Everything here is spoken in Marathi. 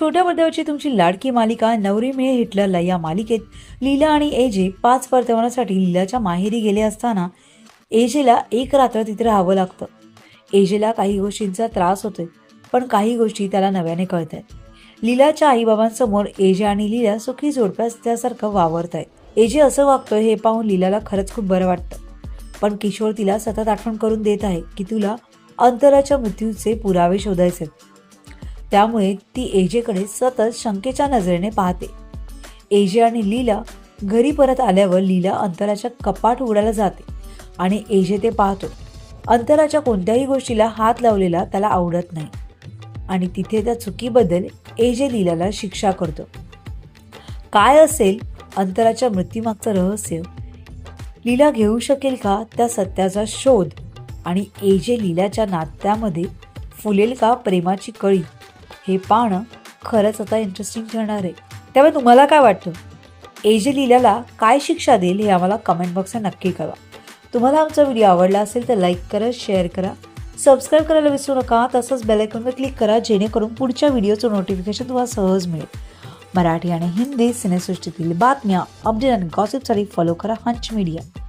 छोट्या पडद्यावरची तुमची लाडकी मालिका नवरी मिळे हिटलरला या मालिकेत लीला आणि एजे पाच परतवण्यासाठी लीलाच्या माहेरी गेले असताना एजेला एक रात्र तिथे राहावं लागतं. एजेला काही गोष्टींचा त्रास होतोय पण काही गोष्टी त्याला नव्याने कळत आहेत लीलाच्या आईबाबांसमोर एजे आणि लीला सुखी जोडप्यास त्यासारखं वावरत आहेत एजे असं वागतोय हे पाहून लीलाला खरंच खूप बरं वाटतं. पण किशोर तिला सतत आठवण करून देत आहे की तुला अंतराच्या मृत्यूचे पुरावे शोधायचे आहेत. त्यामुळे ती एजेकडे सतत शंकेच्या नजरेने पाहते. एजे आणि लीला घरी परत आल्यावर लीला अंतराच्या कपाट उघडायला जाते आणि एजे ते पाहतो. अंतराच्या कोणत्याही गोष्टीला हात लावलेला त्याला आवडत नाही आणि तिथे त्या चुकीबद्दल एजे लीलाला शिक्षा करतो. काय असेल अंतराच्या मृत्यूमागचं रहस्य? लीला घेऊ शकेल का त्या सत्याचा शोध? आणि एजे लीलाच्या नात्यामध्ये फुलेल का प्रेमाची कळी? हे पाहणं खरंच आता इंटरेस्टिंग ठरणार आहे. त्यामुळे तुम्हाला काय वाटतं? एजे लीलाला काय शिक्षा देईल हे आम्हाला कमेंट बॉक्सला नक्की कळवा. तुम्हाला आमचा व्हिडिओ आवडला असेल तर लाईक करा शेअर करा. सबस्क्राईब करायला विसरू नका. तसंच बेलायकॉनवर क्लिक करा जेणेकरून पुढच्या व्हिडिओचं नोटिफिकेशन तुम्हाला सहज मिळेल. मराठी आणि हिंदी सिनेसृष्टीतील बातम्या अपडेट आणि गॉसिपसाठी फॉलो करा हंच मीडिया